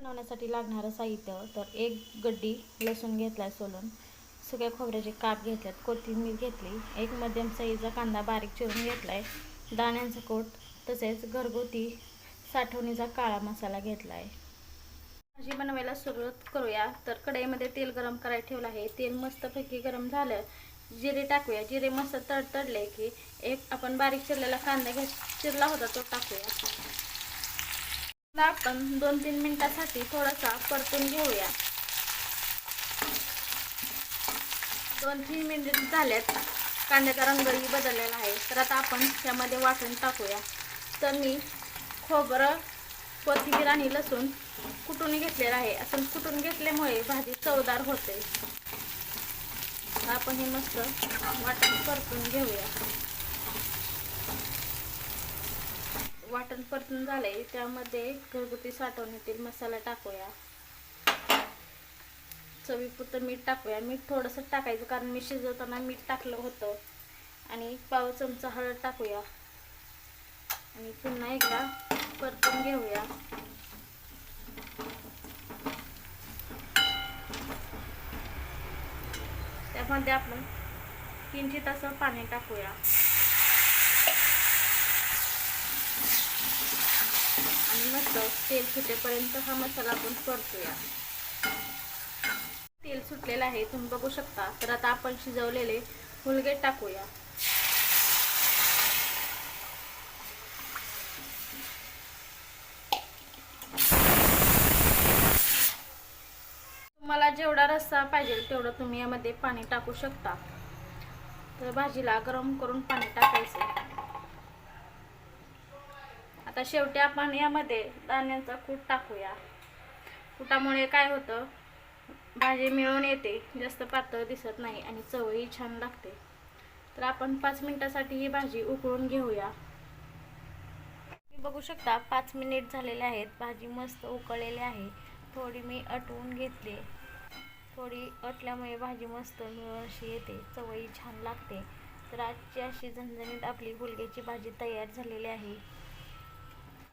बनवण्यासाठी लागणारं साहित्य तर एक गड्डी लसूण घेतलाय सोलून. सुक्या खोबऱ्याचे काप घेतल्यात कोथिंबीर घेतली एक मध्यम साईजचा कांदा बारीक चिरून घेतलाय दाण्यांचा कोट तसेच घरगुती साठवणीचा काळा मसाला घेतलाय. भाजी बनवायला सुरुवात करूया तर कढईमध्ये तेल गरम करायला ठेवलं आहे. तेल मस्तपैकी गरम झालं. जिरे टाकूया. जिरे मस्त तडतडले की एक आपण बारीक चिरलेला कांदा घे चिरला होता तो टाकूया. आपण दोन तीन मिनिटासाठी थोडासा परतून घेऊया. दोन तीन मिनिट झाल्यात. कांद्याचा रंगही बदललेला आहे. तर आता आपण त्यामध्ये वाटण टाकूया. तर मी खोबरं कोथिंबीर आणि लसूण कुटून घेतलेलं आहे. असं कुटून घेतल्यामुळे भाजी चवदार होते. आपण हे मस्त वाटण परतून घेऊया. वाटण परतून झालंय. त्यामध्ये घरगुती साठवणीतील मसाला टाकूया. चवीपुरतं मीठ टाकूया. मीठ थोडंसं टाकायचं कारण मी शिजवताना मीठ टाकलं होतं. आणि पाव चमचा हळद टाकूया. आणि पुन्हा एकदा परतून घेऊया. त्यामध्ये आपण किंचित असं पाणी टाकूया. घातलं तेल सुटेपर्यंत हा मसाला आपण परतूया. तेल सुटलेलं आहे तुम्ही बघू शकता. तर आता आपण शिजवलेले मुलगे टाकूया. तुम्हाला जेवढा रस्सा पाहिजे तेवढं तुम्ही यामध्ये पाणी टाकू शकता. तर भाजीला गरम करून पाणी टाकायचं. आता शेवटी आपण यामध्ये दाण्याचा कूट टाकूया. कुटामुळे काय होतं? भाजी मिळून येते जास्त पातळ दिसत नाही आणि चवही छान लागते. तर आपण पाच मिनिटासाठी ही भाजी उकळून घेऊया. तुम्ही बघू शकता पाच मिनिट झालेले आहेत. भाजी मस्त उकळलेली आहे. थोडी मी अटवून घेतली. थोडी अटल्यामुळे भाजी मस्त मिळून अशी येते. चवही छान लागते. तर आजची अशी झणझणीत आपली गुलग्याची भाजी तयार झालेली आहे.